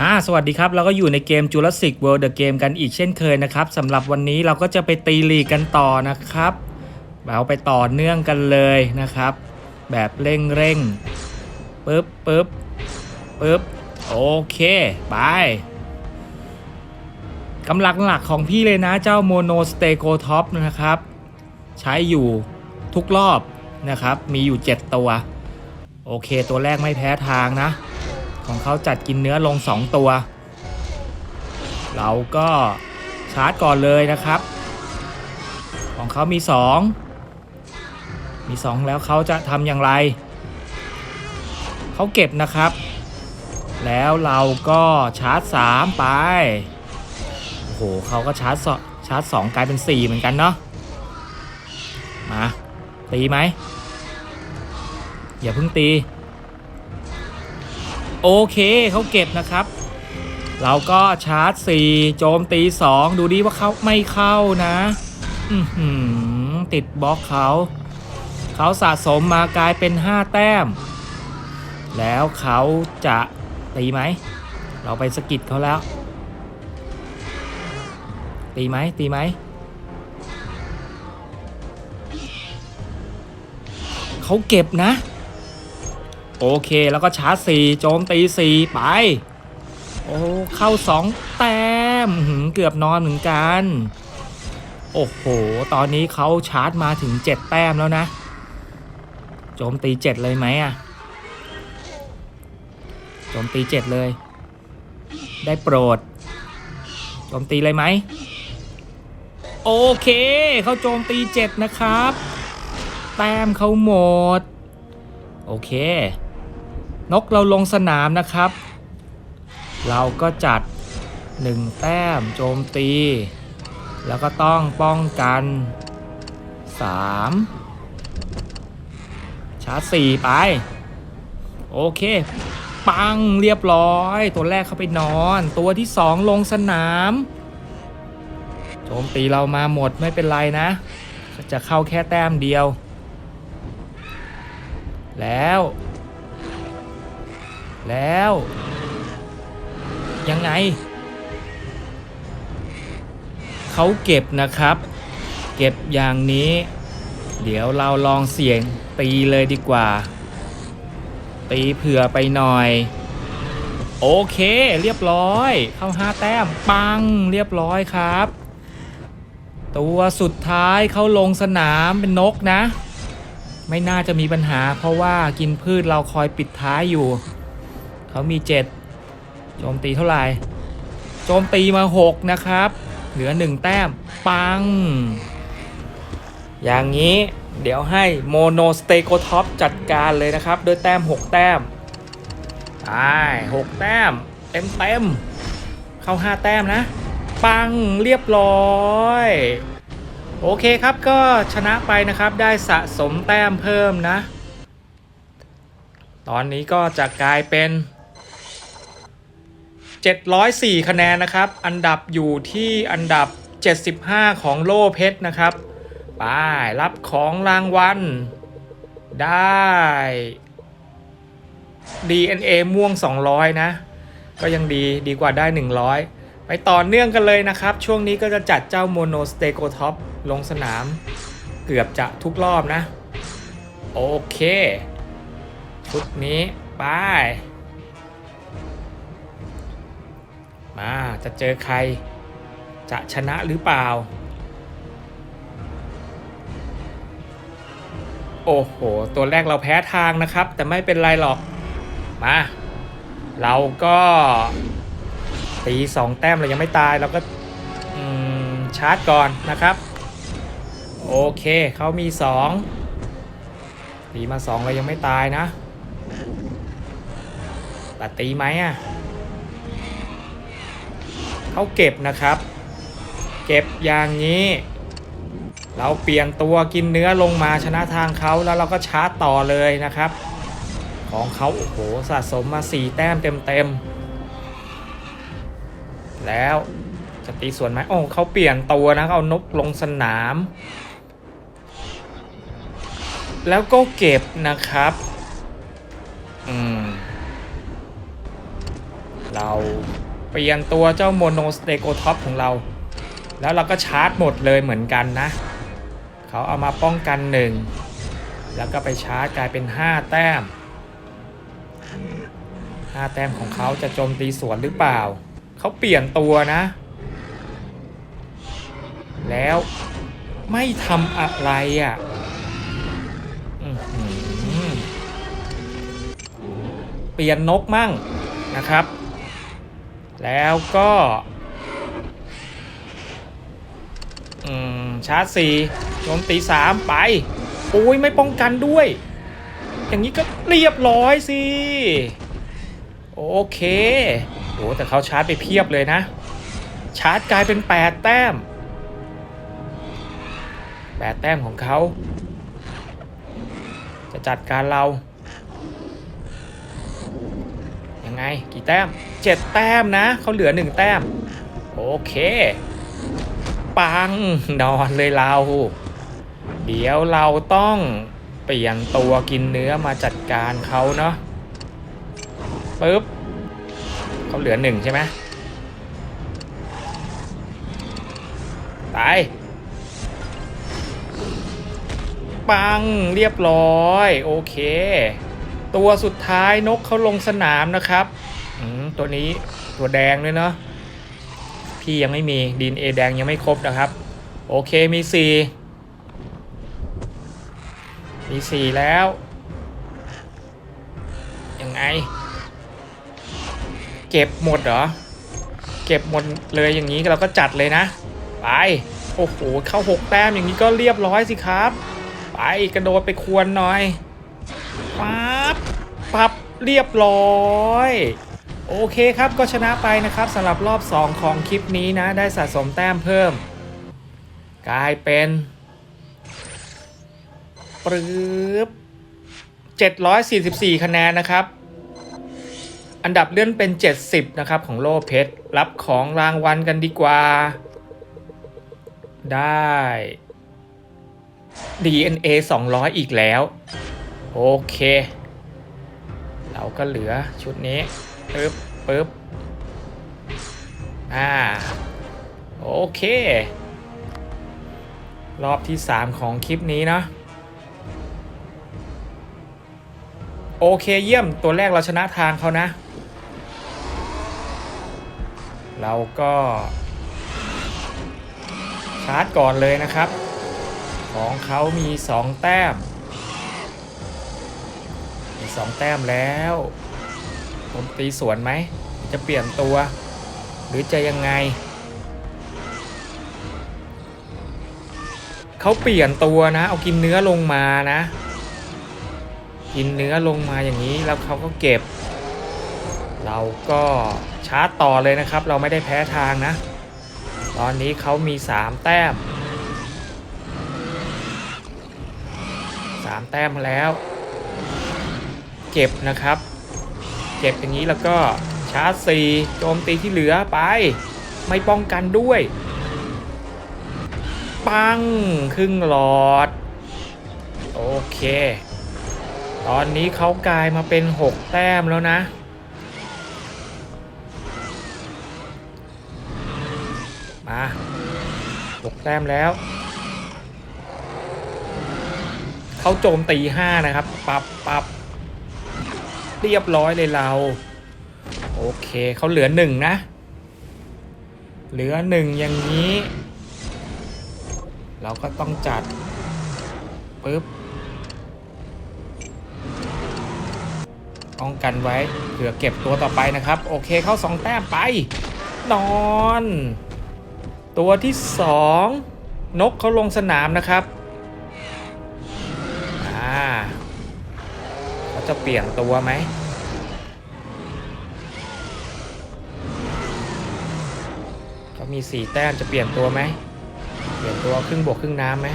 อ่าสวัสดีครับ เราก็อยู่ในเกม Jurassic World The Game กันอีกเช่นเคยนะครับสำหรับวันนี้เราก็จะไปตีลีกกันต่อนะครับเราไปต่อเนื่องกันเลยนะครับ แบบเร่งเร่งๆปึ๊บปึ๊บปึ๊บโอเคไปกำลังหลักของพี่เลยนะเจ้าโมโนสเตโกท็อปนะครับ ใช้อยู่ ทุกรอบนะครับ มีอยู่ 7 ตัว โอเค ตัวแรกไม่แพ้ทางนะ ของเขาจัดกินเนื้อลง 2 ตัว เราก็ชาร์จก่อนเลยนะครับ ของเขามี 2 มี 2 แล้วเขาจะทำอย่างไร เขาเก็บนะครับ แล้วเราก็ชาร์จ 3 ไป โอ้โหเขาก็ชาร์จชาร์จ2กลายเป็น 4 เหมือนกันเนาะมา ตีไหมอย่าเพิ่งตี โอเคเขาเก็บนะครับ เราก็ชาร์จ 4 โจมตี 2 ดูดิว่าเขาไม่เข้านะติดบล็อกเขา เขาสะสมมากลายเป็น 5 แต้ม แล้วเขาจะตีไหม เราไปสกิดเขาแล้ว ตีไหมตีไหม เขาเก็บนะ โอเคแล้วก็ชาร์จสี่โจมตีสี่ไป โอ้เข้าสองแต้มเกือบนอนเหมือนกัน โอ้โห ตอนนี้เขาชาร์จมาถึง7แต้มแล้วนะ โจมตี7เลยไหมอะโจมตี7เลย ได้โปรดโจมตีเลยไหมโอเค เขาโจมตี7นะครับ ต้มเขาหมด โอเค นกเราลงสนามนะครับ เราก็จัด 1 แต้มโจมตี แล้วก็ต้องป้องกัน 3 ชาร์จ 4 ไป โอเค ปังเรียบร้อย ตัวแรกเข้าไปนอน ตัวที่ 2 ลงสนามโจมตีเรามาหมดไม่เป็นไรนะ จะเข้าแค่แต้มเดียว แล้ว แล้ว ยังไง เขาเก็บนะครับ เก็บอย่างนี้ เดี๋ยวเราลองเสี่ยงตีเลยดีกว่า ตีเผื่อไปหน่อย โอเค เรียบร้อย เข้าห้าแต้ม ปัง เรียบร้อยครับ ตัวสุดท้ายเขาลงสนามเป็นนกนะ ไม่น่าจะมีปัญหา เพราะว่ากินพืชเราคอยปิดท้ายอยู่ เขามี 7 โจมตีเท่าไหร่ โจมตีมา 6 นะครับ เหลือ 1 แต้ม ปัง อย่างนี้เดี๋ยวให้โมโนสเตโกท็อปจัดการเลยนะครับ ด้วยแต้ม 6 แต้มไป6แต้ม เต็มเต็มเข้า 5 แต้มนะ ปังเรียบร้อย โอเคครับก็ชนะไปนะครับได้สะสมแต้มเพิ่มนะ ตอนนี้ก็จะกลายเป็น 704 คะแนนนะครับ อันดับอยู่ที่อันดับ 75 ของโล่เพชรนะครับไปรับของรางวัลได้ DNA ม่วง 200 นะ ก็ยังดีดีกว่าได้ 100 ไปต่อเนื่องกันเลยนะครับ ช่วงนี้ก็จะจัดเจ้าโมโนสเตโกท็อปลงสนาม เกือบจะทุกรอบนะ โอเค ชุดนี้ไปมาจะเจอใคร จะชนะหรือเปล่า โอ้โห ตัวแรกเราแพ้ทางนะครับ แต่ไม่เป็นไรหรอก มา เราก็ ตีสองแต้มเรายังไม่ตายเราก็ชาร์จก่อนนะครับ โอเคเขามีสองตีมาสองเรายังไม่ตายนะแต่ตีไหมอะเขาเก็บนะครับ เก็บอย่างนี้ เราเปลี่ยนตัวกินเนื้อลงมาชนะทางเขาแล้วเราก็ชาร์จต่อเลยนะครับ ของเขาโอ้โหสะสมมา 4 แต้มเต็มๆ แล้วจะตีส่วนไหมโอ้เขาเปลี่ยนตัวนะเขาเอานกลงสนาม แล้วก็เก็บนะครับ อืม เราเปลี่ยนตัวเจ้าโมโนสเตโกท็อปของเรา แล้วเราก็ชาร์จหมดเลยเหมือนกันนะ เขาเอามาป้องกันหนึ่ง แล้วก็ไปชาร์จกลายเป็น 5 แต้ม 5 แต้มของเขาจะโจมตีสวนหรือเปล่า เขาเปลี่ยนตัวนะ แล้วไม่ทำอะไรอะเปลี่ยนนกมั่งนะครับ แล้วก็ชาร์จสี่โจมตีสามไปโอ้ยไม่ป้องกันด้วย อย่างนี้ก็เรียบร้อยสิ โอเค โอ้แต่เขาชาร์จไปเพียบเลยนะ ชาร์จกลายเป็น 8 แต้ม 8 แต้มของเขา จะจัดการเรา ยังไงกี่แต้ม 7 แต้มนะ เขาเหลือ 1 แต้ม โอเค ปัง นอนเลยเรา เดี๋ยวเราต้องเปลี่ยนตัวกินเนื้อมาจัดการเขาเนาะปึ๊บ เขาเหลือหนึ่งใช่ไหมตาย ปังเรียบร้อย โอเค ตัวสุดท้ายนกเขาลงสนามนะครับตัวนี้ตัวแดงด้วยเนาะพี่ยังไม่มีดินเอแดงยังไม่ครบนะครับ โอเคมีสี่มีสี่แล้วยังไง เก็บหมดเหรอ เก็บหมดเลยอย่างนี้เราก็จัดเลยนะ ไป โอ้โห เข้าหกแต้มอย่างนี้ก็เรียบร้อยสิครับ ไปกระโดดไปควรหน่อยปั๊บปั๊บเรียบร้อย โอเคครับก็ชนะไปนะครับสำหรับรอบ 2 ของคลิปนี้นะ ได้สะสมแต้มเพิ่ม กลายเป็นปรื๊บ744 คะแนนนะครับ อันดับเลื่อนเป็น 70 นะครับ ของโลเพชรรับของรางวัลกันดีกว่า ได้ DNA 200 อีกแล้ว โอเค เราก็เหลือชุดนี้ปึ๊บปึ๊บอ่า โอเค รอบที่ 3 ของคลิปนี้เนาะ โอเคเยี่ยมตัวแรกเราชนะทางเขานะ เราก็ชาร์จก่อนเลยนะครับ ของเขามี 2 แต้มมี2แต้มแล้วผมตีสวนไหม จะเปลี่ยนตัว หรือจะยังไง เขาเปลี่ยนตัวนะ เอากินเนื้อลงมานะ กินเนื้อลงมาอย่างนี้แล้วเขาก็เก็บ เราก็ชาร์จต่อเลยนะครับ เราไม่ได้แพ้ทางนะ ตอนนี้เขามี 3 แต้ม 3 แต้มแล้ว เก็บนะครับ เก็บอย่างนี้แล้วก็ชาร์จสี่โจมตีที่เหลือไป ไม่ป้องกันด้วย ปัง ครึ่งหลอด โอเค ตอนนี้เขากลายมาเป็น 6 แต้มแล้วนะ มา 6 แต้มแล้ว เขาโจมตี 5 นะครับ ปรับปรับเรียบร้อยเลยเรา โอเคเขาเหลือหนึ่งนะ เหลือหนึ่งอย่างนี้ เราก็ต้องจัดปึ๊บ ป้องกันไว้เผื่อเก็บตัวต่อไปนะครับ โอเคเข้าสองแต้มไป นอน ตัวที่สองนกเขาลงสนามนะครับอ่าเขาจะเปลี่ยนตัวไหมเขามีสี่แต้มจะเปลี่ยนตัวไหมเปลี่ยนตัวครึ่งบวกครึ่งน้ำไหม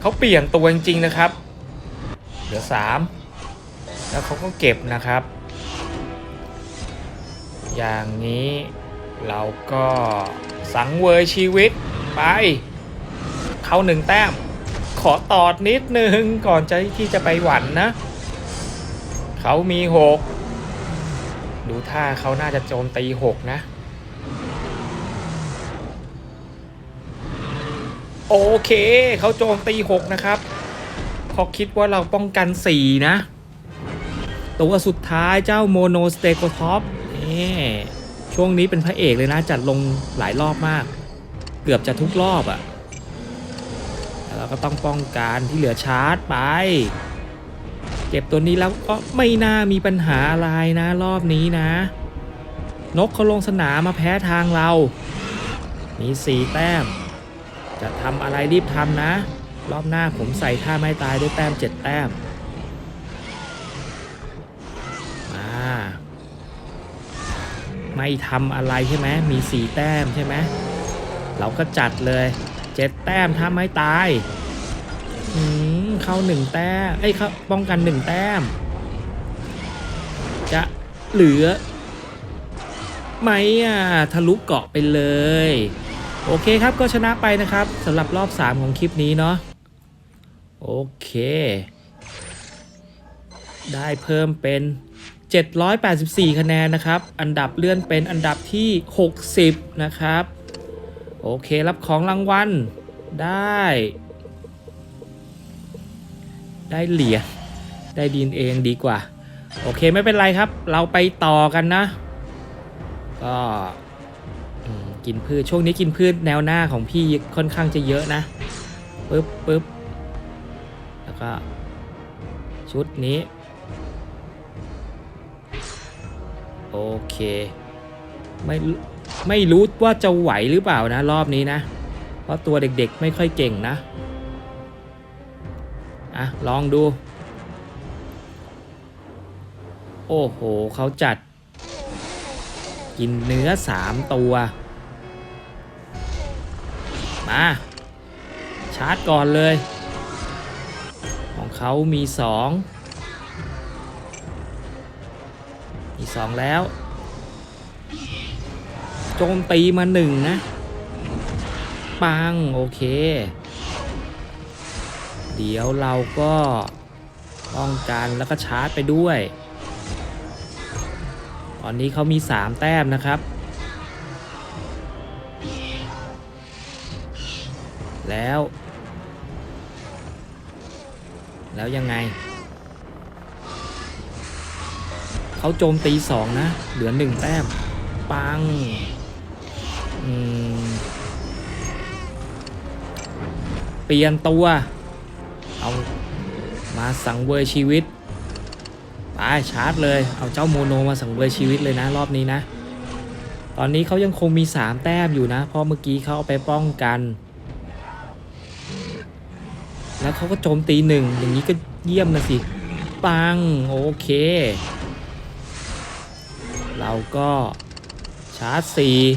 เขาเปลี่ยนตัวจริงๆนะครับ เหลือสาม แล้วเขาก็เก็บนะครับ อย่างนี้เราก็สังเวยชีวิตไป เข้าหนึ่งแต้ม ขอตอดนิดนึงก่อนจะที่จะไปหวันนะ เขามีหกดูท่าเขาน่าจะโจมตีหกนะ โอเค เขาโจมตีหกนะครับเขาคิดว่าเราป้องกันสี่นะ ตัวสุดท้ายเจ้าโมโนสเตโกท็อปนี่ช่วงนี้เป็นพระเอกเลยนะ จัดลงหลายรอบมาก เกือบจะทุกรอบอะ่ะเราก็ต้องป้องกันที่เหลือชาร์จไป เก็บตัวนี้แล้วก็ไม่น่ามีปัญหาอะไรนะรอบนี้นะ นกเขาลงสนามมาแพ้ทางเรา มีสี่แต้ม จะทำอะไรรีบทำนะ รอบหน้าผมใส่ท่าไม่ตายด้วยแต้มเจ็ดแต้ม ไม่ทำอะไรใช่ไหมมีสีแต้มใช่ไหมเราก็จัดเลยเจ็ดแต้มถ้าไม่ตายอืมเข้าหนึ่งแต้มเอ้เข้าป้องกันหนึ่งแต้ม จะเหลือไหมอะทะลุเกาะไปเลย โอเคครับก็ชนะไปนะครับสำหรับรอบ 3 ของคลิปนี้เนาะโอเค ได้เพิ่มเป็น 784 คะแนนนะครับ อันดับเลื่อนเป็นอันดับที่ 60 นะครับ โอเครับของรางวัลได้ ได้เหรียญได้ดีนเองดีกว่า โอเคไม่เป็นไรครับ เราไปต่อกันนะ ก็กินพืชช่วงนี้กินพืชแนวหน้าของพี่ค่อนข้างจะเยอะนะปึ๊บปึ๊บแล้วก็ชุดนี้ โอเค ไม่ไม่รู้ว่าจะไหวหรือเปล่านะ รอบนี้นะ เพราะตัวเด็กๆไม่ค่อยเก่งนะ อะ ลองดู โอ้โห เขาจัด กินเนื้อสามตัว มา ชาร์จก่อนเลย ของเขามีสอง มีสองแล้ว โจมตีมาหนึ่งนะ ปัง โอเค เดี๋ยวเราก็ป้องกันแล้วก็ชาร์จไปด้วย ตอนนี้เขามี 3 แต้มนะครับ แล้ว แล้วยังไง เขาโจมตีสองนะ เหลือหนึ่งแต้ม ปังอืมเปลี่ยนตัว เอามาสังเวยชีวิตไปชาร์จเลย เอาเจ้าโมโนมาสังเวยชีวิตเลยนะ รอบนี้นะ ตอนนี้เขายังคงมี 3 แต้มอยู่นะ เพราะเมื่อกี้เขาเอาไปป้องกัน แล้วเขาก็โจมตีหนึ่งอย่างนี้ก็เยี่ยมนะสิ ปัง โอเค เราก็ชาร์จ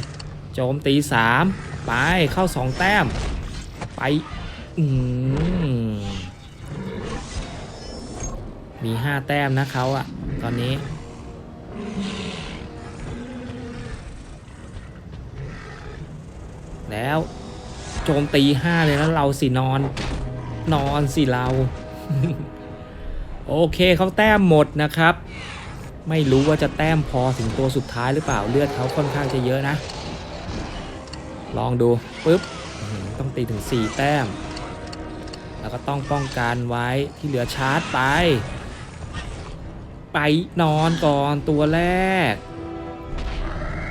4 โจมตี 3 ไปเข้า 2 แต้ม ไปอืมมี 5 แต้มนะเขาอะตอนนี้ แล้วโจมตี 5 เลยแล้วเราสินอน นอนสิเรา โอเคเขาแต้มหมดนะครับ ไม่รู้ว่าจะแต้มพอถึงตัวสุดท้ายหรือเปล่าเลือดเขาค่อนข้างจะเยอะนะ ลองดูปุ๊บต้องตีถึง 4 แต้ม แล้วก็ต้องป้องกันไว้ที่เหลือชาร์จไป ไปนอนก่อนตัวแรก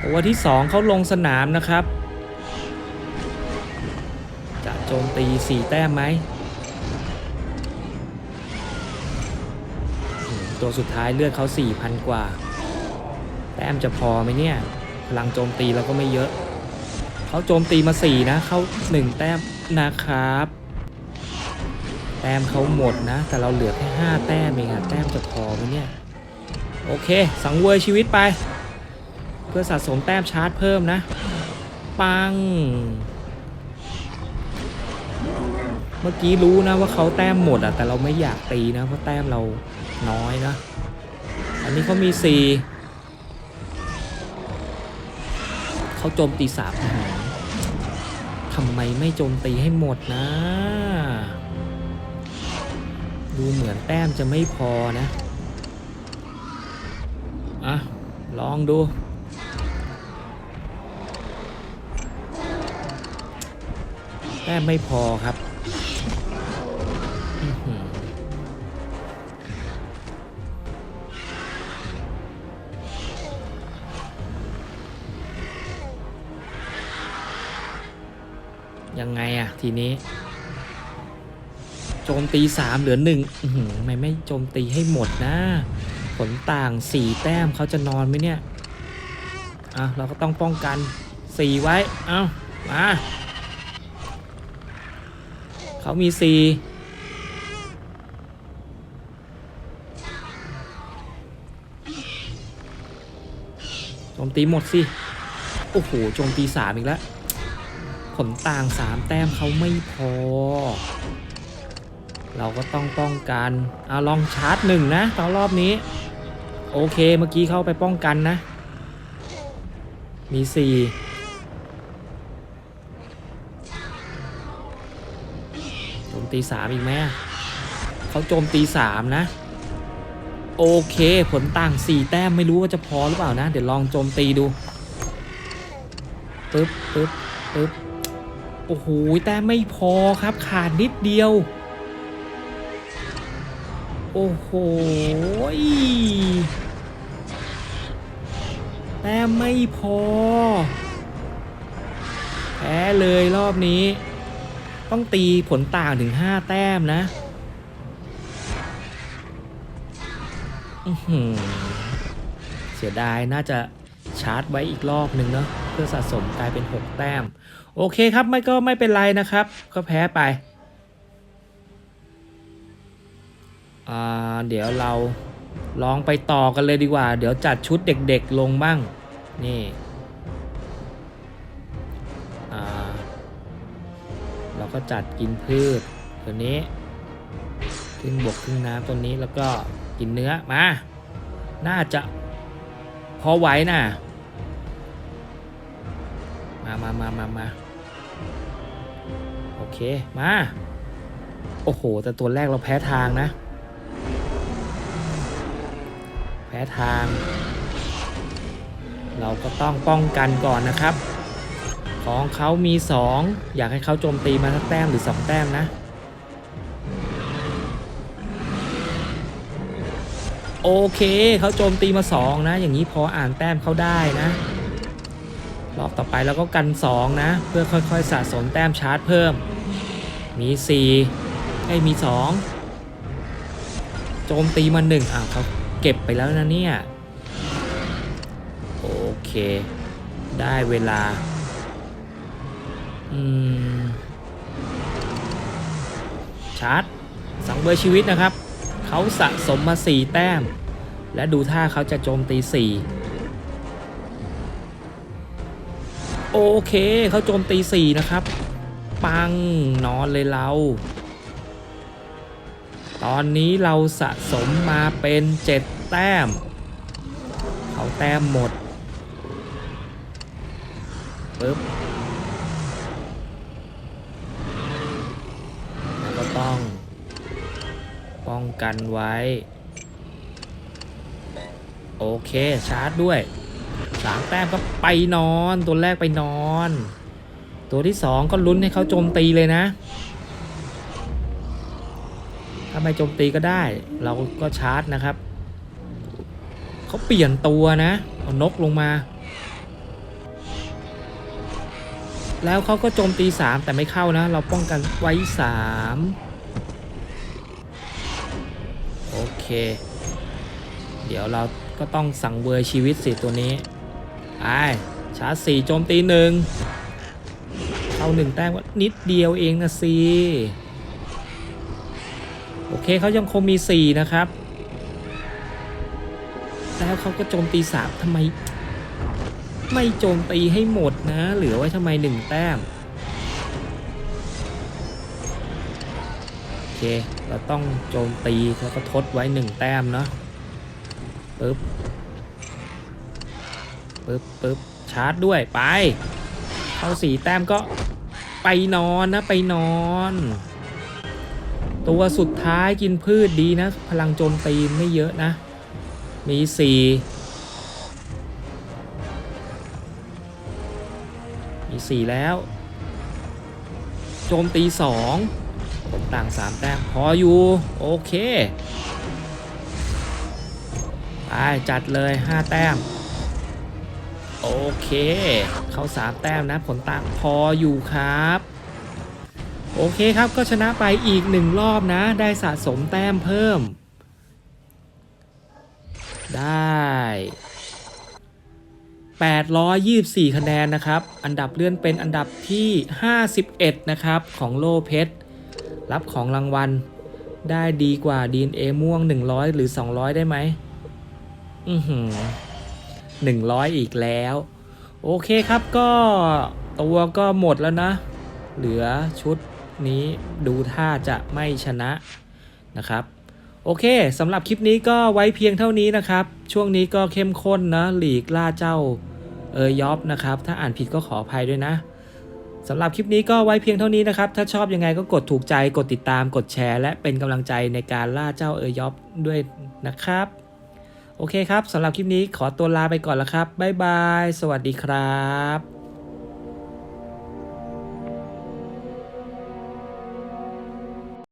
ตัวที่ 2เขาลงสนามนะครับ จะโจมตี 4 แต้มไหม ตัวสุดท้ายเลือดเขา4,000 กว่า แต้มจะพอไหมเนี่ย พลังโจมตีเราก็ไม่เยอะ เขาโจมตีมา 4 นะ เขา 1 แต้มนะครับ แต้มเขาหมดนะ แต่เราเหลือแค่ 5 แต้มเองอะแต้มจะพอไหมเนี่ย โอเค สังเวยชีวิตไป เพื่อสะสมแต้มชาร์จเพิ่มนะ ปัง เมื่อกี้รู้นะว่าเขาแต้มหมดอะแต่เราไม่อยากตีนะเพราะแต้มเราน้อยนะ อันนี้เขามี4เขาโจมตีสามอื้อหือทำไมไม่โจมตีให้หมดนะ ดูเหมือนแต้มจะไม่พอนะ อะ ลองดูแต้มไม่พอครับ ยังไงอะทีนี้ โจมตีสามเหลือหนึ่งทำไมไม่โจมตีให้หมดนะ ผลต่างสี่แต้มเขาจะนอนไหมเนี่ยอะเราก็ต้องป้องกันสี่ไว้ เอา้ามาเขามีสี่โจมตีหมดสิ โอ้โห โจมตีสามอีกแล้ว ผลต่างสามแต้มเขาไม่พอ เราก็ต้องป้องกันเอาลองชาร์จหนึ่งนะตอนรอบนี้ โอเคเมื่อกี้เข้าไปป้องกันนะ มีสี่โจมตีสามอีกไหมเขาโจมตีสามนะ โอเคผลต่างสี่แต้มไม่รู้ว่าจะพอหรือเปล่านะ เดี๋ยวลองโจมตีดูปึ๊บปึ๊บปึ๊บ โอ้โหแต้มไม่พอครับขาดนิดเดียว โอ้โหแต้มไม่พอ แพ้เลยรอบนี้ ต้องตีผลต่างถึง 5 แต้มนะเสียดายน่าจะชาร์จไว้อีกรอบหนึ่งเนาะ พื่อสะสมกลายเป็น 6 แต้ม โอเคครับไม่ก็ไม่เป็นไรนะครับ ก็แพ้ไป เดี๋ยวเราลองไปต่อกันเลยดีกว่า เดี๋ยวจัดชุดเด็กๆลงบ้าง นี่เราก็จัดกินพืชตัวนี้ครึ่งบกครึ่งน้ำตัวนี้แล้วก็กินเนื้อมา น่าจะพอไหวน่ะ มามามามามาโอเค มา โอ้โห แต่ตัวแรกเราแพ้ทางนะ แพ้ทาง เราก็ต้องป้องกันก่อนนะครับ ของเขามี 2 อยากให้เขาโจมตีมาสักแต้มหรือ 2 แต้มนะ โอเค เขาโจมตีมา 2 นะ อย่างนี้พออ่านแต้มเขาได้นะ รอบต่อไปเราก็กัน 2 นะ เพื่อค่อยๆสะสมแต้มชาร์จเพิ่ม มี4ไอ้มี 2 โจมตีมา1อ้าวเขาเก็บไปแล้วนะเนี่ย โอเค ได้เวลา อืม ชาร์จสังเวยชีวิตนะครับ เขาสะสมมา 4 แต้ม และดูท่าเขาจะโจมตี 4 โอเค เขาโจมตี4นะครับ ปังนอนเลยเรา ตอนนี้เราสะสมมาเป็น7แต้ม เขาแต้มหมดปึ๊บแล้วก็ต้อง ป้องกันไว้ โอเค ชาร์จด้วย สามแต้มก็ไปนอน ตัวแรกไปนอน ตัวที่สองก็ลุ้นให้เขาโจมตีเลยนะ ถ้าไม่โจมตีก็ได้ เราก็ชาร์จนะครับ เขาเปลี่ยนตัวนะเอานกลงมา แล้วเขาก็โจมตี3แต่ไม่เข้านะ เราป้องกันไว้3โอเค เดี๋ยวเราก็ต้องสั่งเวอร์ชีวิตสิตัวนี้ ไอ้ชาร์จสี่โจมตีหนึ่งเข้าหนึ่งแต้มก็นิดเดียวเองนะสิโอเคเขายังคงมี 4 นะครับ แล้วเขาก็โจมตี3ทำไม ไม่โจมตีให้หมดนะ เหลือไว้ทำไม1แต้ม โอเค เราต้องโจมตีแล้วก็ทดไว้1แต้มเนาะปึ๊บ ปึ๊บปึ๊บชาร์จด้วยไปเข้าสี่แต้มก็ไปนอนนะไปนอน ตัวสุดท้ายกินพืชดีนะ พลังโจมตีไม่เยอะนะ มีสี่มีสี่แล้ว โจมตีสองต่างสามแต้มพออยู่ โอเค ไป จัดเลยห้าแต้ม โอเค เข้าสามแต้มนะผลต่างพออยู่ครับ โอเคครับก็ชนะไปอีกหนึ่งรอบนะ ได้สะสมแต้มเพิ่ม ได้ 824 คะแนนนะครับ อันดับเลื่อนเป็นอันดับที่ 51 นะครับ ของโลเพชรรับของรางวัล ได้ดีกว่า DNA ม่วง 100 หรือ 200 ได้ไหม อือหือ 100 อีกแล้ว โอเคครับก็ตัวก็หมดแล้วนะ เหลือชุดนี้ดูท่าจะไม่ชนะนะครับ โอเคสำหรับคลิปนี้ก็ไว้เพียงเท่านี้นะครับ ช่วงนี้ก็เข้มข้นนะหลีกล่าเจ้าเออยอฟนะครับ ถ้าอ่านผิดก็ขออภัยด้วยนะสำหรับคลิปนี้ก็ไว้เพียงเท่านี้นะครับ ถ้าชอบยังไงก็กดถูกใจ กดติดตาม กดแชร์ และเป็นกำลังใจในการล่าเจ้าเออยอฟด้วยนะครับ โอเคครับสำหรับคลิปนี้ขอตัวลาไปก่อนแล้วครับบ๊ายบาย สวัสดีครับ